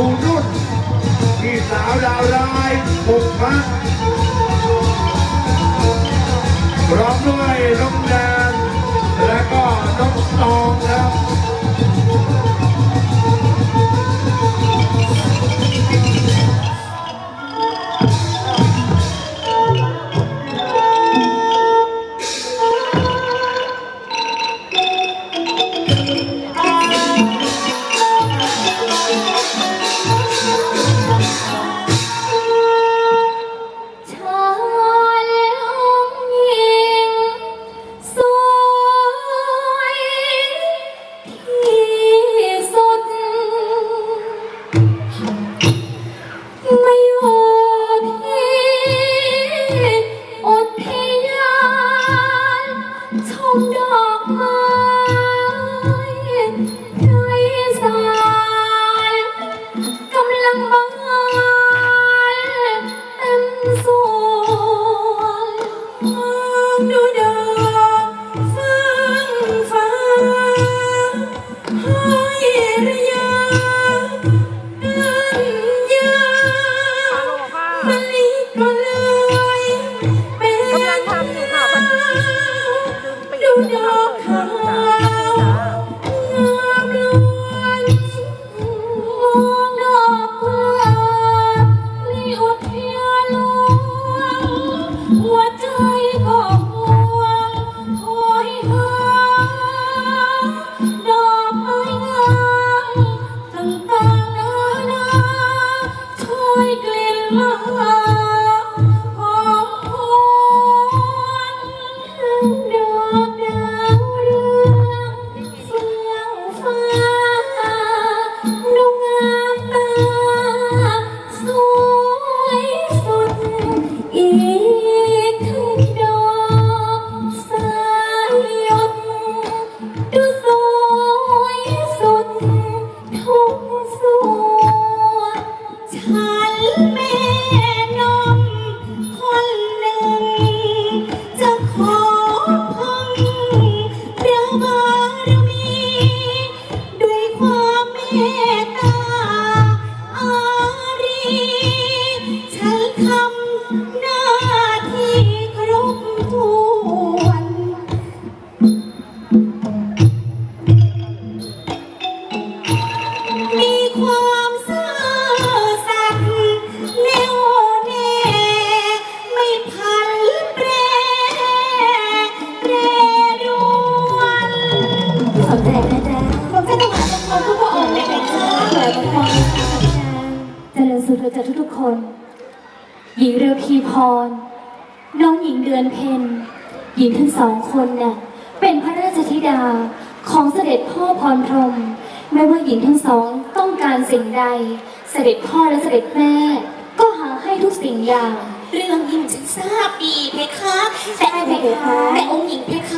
ครูนุ่นพี่สาวดาวร้ายปุกพักร้อมด้วยน้องแดนและก็น้องตองครับ ความซื่อสัตย์แน่วแน่ไม่พันแปรแปรรวนขอบใจนะจ๊ะขอบใจต้องหาต้องขอบทุกพระองค์เลยนะคะเหลือพระองค์เจริญสุขเถิดจ้ะทุกๆคน หญิงเรือพีพร น้องหญิงเดือนเพ็ญหญิงทั้งสองคนน่ะเป็นพระราชธิดาของเสด็จพ่อพรพรหม ไม่ว่าหญิงทั้งสองต้องการสิ่งใด เสด็จพ่อและเสด็จแม่ ก็หาให้ทุกสิ่งอย่าง เรื่องยิ่งฉันทราบดีเพคะ แต่แต่องค์หญิงเพคะ